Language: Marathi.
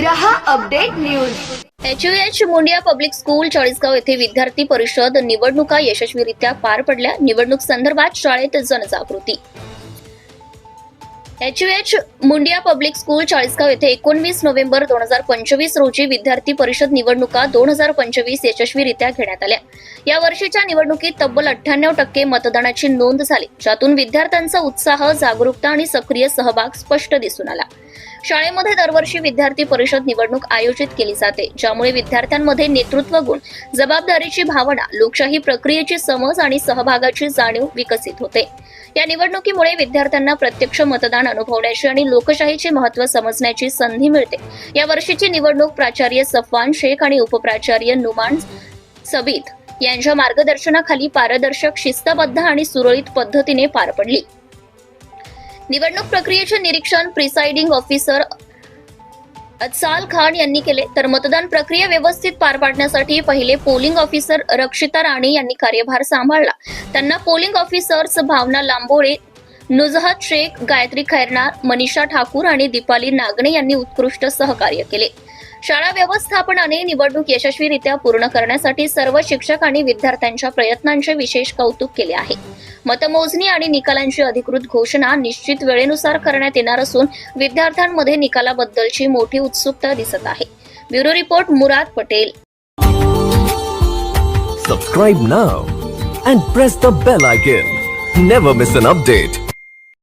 रहा update news. HUH Mundia public school Chalisgaon येथे विद्यार्थी परिषद निवडणुका यशस्वीरित्या पार पडल्या. निवडणूक संदर्भात शाळेत जनजागृती. HUH Mundia public school Chalisgaon येथे एकोणवीस नोव्हेंबर दोन हजार पंचवीस रोजी विद्यार्थी परिषद निवडणुका दोन हजार पंचवीस यशस्वीरित्या घेण्यात आल्या. या वर्षीच्या निवडणुकीत तब्बल अठ्ठ्याण्णव टक्के मतदानाची नोंद झाली ज्यातून विद्यार्थ्यांचा उत्साह जागरूकता आणि सक्रिय सहभाग स्पष्ट दिसून आला. शाळेमध्ये दरवर्षी विद्यार्थी परिषद निवडणूक आयोजित केली जाते ज्यामुळे विद्यार्थ्यांमध्ये नेतृत्व गुण जबाबदारीची भावना लोकशाही प्रक्रियेची समज आणि सहभागाची जाणीव विकसित होते. या निवडणुकीमुळे विद्यार्थ्यांना प्रत्यक्ष मतदान अनुभवण्याची आणि लोकशाहीचे महत्त्व समजण्याची संधी मिळते. या वर्षीची निवडणूक प्राचार्य सफवान शेख आणि उपप्राचार्य नुमान सबीत यांच्या मार्गदर्शनाखाली पारदर्शक शिस्तबद्ध आणि सुरळीत पद्धतीने पार पडली. निवडणूक प्रक्रियेचे निरीक्षण प्रिसाइडिंग ऑफिसर अत्साल खान यांनी केले. तर मतदान प्रक्रिया व्यवस्थित पार पाडण्यासाठी पहिले पोलिंग ऑफिसर रक्षिता राणे यांनी कार्यभार सांभाळला. त्यांना पोलिंग ऑफिसर्स भावना लांबोळे नुजहत शेख गायत्री खैरनार मनीषा ठाकूर आणि दीपाली नागणे यांनी उत्कृष्ट सहकार्य केले. शाळा व्यवस्थापनाने निवडणूक यशस्वीरित्या पूर्ण करण्यासाठी सर्व शिक्षक आणि विद्यार्थ्यांच्या प्रयत्नांचे विशेष कौतुक केले आहे. मतमोजणी आणि निकालांची अधिकृत घोषणा निश्चित वेळेनुसार करण्यात येणार असून विद्यार्थ्यांमध्ये निकालाबद्दलची मोठी उत्सुकता दिसत आहे. Bureau report Murad Patel. Subscribe now and press the bell icon never miss an update